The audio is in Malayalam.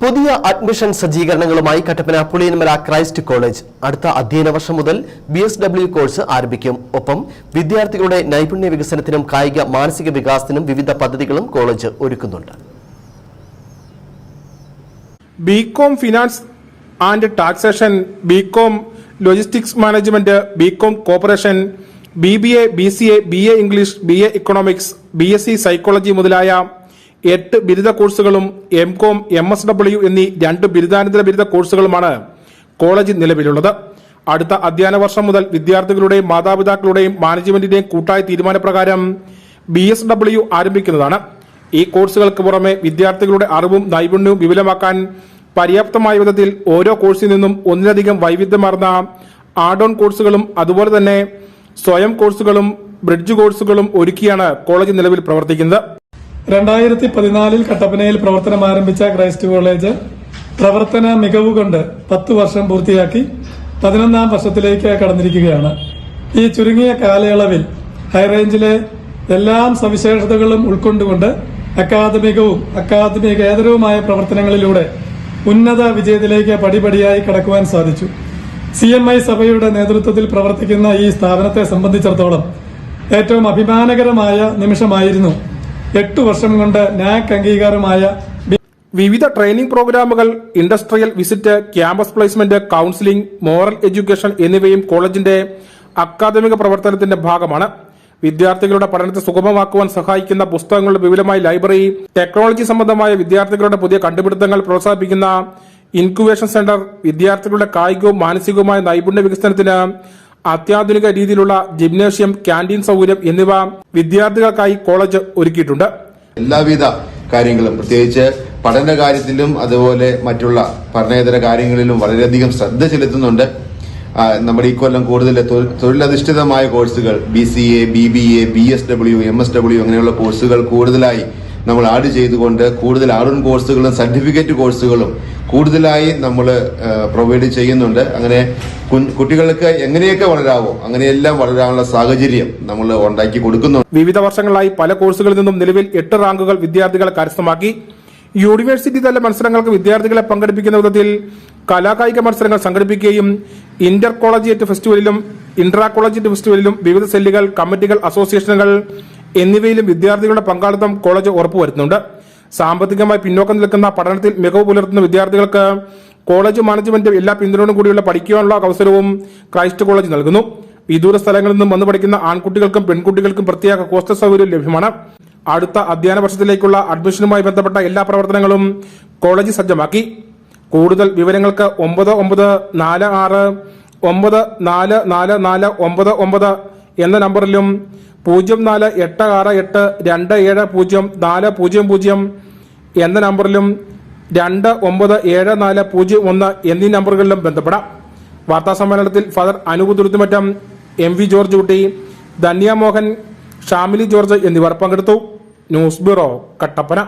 പുതിയ അഡ്മിഷൻ സജ്ജീകരണങ്ങളുമായി കട്ടപ്പന പുളിയന്മല ക്രൈസ്റ്റ് കോളേജ് അടുത്ത അധ്യയന വർഷം മുതൽ ബി എസ് ഡബ്ല്യു കോഴ്സ് ആരംഭിക്കും. ഒപ്പം വിദ്യാർത്ഥികളുടെ നൈപുണ്യ വികസനത്തിനും കായിക മാനസിക വികാസത്തിനും വിവിധ പദ്ധതികളും കോളേജ് ഒരുക്കുന്നുണ്ട്. B Com finance and taxation B Com logistics management B Com corporation B B A B C A B A English B A economics B S C psychology മുതലായ എട്ട് ബിരുദ കോഴ്സുകളും M com M S W എന്നീ രണ്ട് ബിരുദാനന്തര ബിരുദ കോഴ്സുകളുമാണ് കോളേജിൽ നിലവിലുള്ളത്. അടുത്ത അധ്യയന വർഷം മുതൽ വിദ്യാർത്ഥികളുടെയും മാതാപിതാക്കളുടെയും മാനേജ്മെന്റിന്റെയും കൂട്ടായ തീരുമാനപ്രകാരം ബി എസ് ഡബ്ല്യു ആരംഭിക്കുന്നതാണ്. ഈ കോഴ്സുകൾക്ക് പുറമെ വിദ്യാർത്ഥികളുടെ അറിവും നൈപുണ്യവും വിപുലമാക്കാൻ പര്യാപ്തമായ വിധത്തിൽ ഓരോ കോഴ്സിൽ നിന്നും ഒന്നിലധികം വൈവിധ്യമാർന്ന ആഡ് ഓൺ കോഴ്സുകളും അതുപോലെ തന്നെ സ്വയം കോഴ്സുകളും ബ്രിഡ്ജ് കോഴ്സുകളും ഒരുക്കിയാണ് കോളേജ് നിലവിൽ പ്രവർത്തിക്കുന്നത്. രണ്ടായിരത്തി പതിനാലിൽ കട്ടപ്പനയിൽ പ്രവർത്തനം ആരംഭിച്ച ക്രൈസ്റ്റ് കോളേജ് പ്രവർത്തന മികവ് കൊണ്ട് പത്ത് വർഷം പൂർത്തിയാക്കി പതിനൊന്നാം വർഷത്തിലേക്ക് കടന്നിരിക്കുകയാണ്. ഈ ചുരുങ്ങിയ കാലയളവിൽ ഹൈറേഞ്ചിലെ എല്ലാ സവിശേഷതകളും ഉൾക്കൊണ്ടുകൊണ്ട് അക്കാദമികവും അക്കാദമികേതരവുമായ പ്രവർത്തനങ്ങളിലൂടെ ഉന്നത വിജയത്തിലേക്ക് പടിപടിയായി കടക്കുവാൻ സാധിച്ചു. സി എം ഐ സഭയുടെ നേതൃത്വത്തിൽ പ്രവർത്തിക്കുന്ന ഈ സ്ഥാപനത്തെ സംബന്ധിച്ചിടത്തോളം ഏറ്റവും അഭിമാനകരമായ നിമിഷമായിരുന്നു എട്ടു വർഷം കൊണ്ട് നാക് അംഗീകാരമായ വിവിധ training programs industrial visit campus placement counselling moral education എന്നിവയും കോളേജിന്റെ അക്കാദമിക പ്രവർത്തനത്തിന്റെ ഭാഗമാണ്. വിദ്യാർത്ഥികളുടെ പഠനത്തെ സുഗമമാക്കുവാൻ സഹായിക്കുന്ന പുസ്തകങ്ങളുടെ വിപുലമായ ലൈബ്രറി ടെക്നോളജി സംബന്ധമായ വിദ്യാർത്ഥികളുടെ പുതിയ കണ്ടുപിടുത്തങ്ങൾ പ്രോത്സാഹിപ്പിക്കുന്ന ഇൻക്യുബേഷൻ സെന്റർ വിദ്യാർത്ഥികളുടെ കായികവും മാനസികവുമായ നൈപുണ്യ വികസനത്തിന് അത്യാധുനിക രീതിയിലുള്ള ജിംനേഷ്യം ക്യാന്റീൻ സൗകര്യം എന്നിവ വിദ്യാർത്ഥികൾക്കായി കോളേജ് ഒരുക്കിയിട്ടുണ്ട്. എല്ലാവിധ കാര്യങ്ങളും പ്രത്യേകിച്ച് പഠന കാര്യത്തിലും അതുപോലെ മറ്റുള്ള പഠനേതര കാര്യങ്ങളിലും വളരെയധികം ശ്രദ്ധ ചെലുത്തുന്നുണ്ട്. നമ്മുടെ ഈ കൊല്ലം കൂടുതൽ തൊഴിലധിഷ്ഠിതമായ കോഴ്സുകൾ B C A B B A B S W M S W അങ്ങനെയുള്ള കോഴ്സുകൾ കൂടുതലായി നമ്മൾ ആഡ് ചെയ്തുകൊണ്ട് കൂടുതൽ ആഡ് കോഴ്സുകളും സർട്ടിഫിക്കറ്റ് കോഴ്സുകളും കൂടുതലായി നമ്മൾ പ്രൊവൈഡ് ചെയ്യുന്നുണ്ട്. അങ്ങനെ കുട്ടികൾക്ക് എങ്ങനെയൊക്കെ വളരാവോ അങ്ങനെയെല്ലാം വളരാനുള്ള സാഹചര്യം നമ്മൾ ഉണ്ടാക്കി കൊടുക്കുന്നുണ്ട്. വിവിധ വർഷങ്ങളായി പല കോഴ്സുകളിൽ നിന്നും നിലവിൽ എട്ട് റാങ്കുകൾ വിദ്യാർത്ഥികളെ കരസ്ഥമാക്കി. യൂണിവേഴ്സിറ്റി തല മത്സരങ്ങൾക്ക് വിദ്യാർത്ഥികളെ പങ്കെടുപ്പിക്കുന്ന വിധത്തിൽ കലാകായിക മത്സരങ്ങൾ സംഘടിപ്പിക്കുകയും ഇന്റർ കോളേജിയറ്റ് ഫെസ്റ്റിവലിലും ഇൻട്രാ കോളേജിയറ്റ് ഫെസ്റ്റിവലിലും വിവിധ സെല്ലുകൾ കമ്മിറ്റികൾ അസോസിയേഷനുകൾ എന്നിവയിലും വിദ്യാർത്ഥികളുടെ പങ്കാളിത്തം കോളേജ് ഉറപ്പുവരുത്തുന്നുണ്ട്. സാമ്പത്തികമായി പിന്നോക്കം നിൽക്കുന്ന പഠനത്തിൽ മികവ് പുലർത്തുന്ന വിദ്യാർത്ഥികൾക്ക് കോളേജ് മാനേജ്മെന്റ് എല്ലാ പിന്തുണയോടും കൂടിയുള്ള പഠിക്കുവാനുള്ള അവസരവും ക്രൈസ്റ്റ് കോളേജ് നൽകുന്നു. വിദൂര സ്ഥലങ്ങളിൽ നിന്നും വന്ന് പഠിക്കുന്ന ആൺകുട്ടികൾക്കും പെൺകുട്ടികൾക്കും പ്രത്യേക ഹോസ്റ്റൽ സൗകര്യം ലഭ്യമാണ്. അടുത്ത അധ്യയന വർഷത്തിലേക്കുള്ള അഡ്മിഷനുമായി ബന്ധപ്പെട്ട എല്ലാ പ്രവർത്തനങ്ങളും കോളേജ് സജ്ജമാക്കി. കൂടുതൽ വിവരങ്ങൾക്ക് ഒമ്പത് ഒമ്പത് നാല് ആറ് ഒമ്പത് നാല് നാല് നാല് ഒമ്പത് ഒമ്പത് എന്ന നമ്പറിലും പൂജ്യം നാല് എട്ട് ആറ് എട്ട് രണ്ട് ഏഴ് പൂജ്യം നാല് പൂജ്യം പൂജ്യം എന്ന നമ്പറിലും രണ്ട് ഒമ്പത് ഏഴ് നാല് പൂജ്യം ഒന്ന് എന്നീ നമ്പറുകളിലും ബന്ധപ്പെടാം. വാർത്താ സമ്മേളനത്തിൽ father Anoop M V George Kutty Dhanya Mohan Shamili George എന്നിവർ പങ്കെടുത്തു. News bureau Kattappana.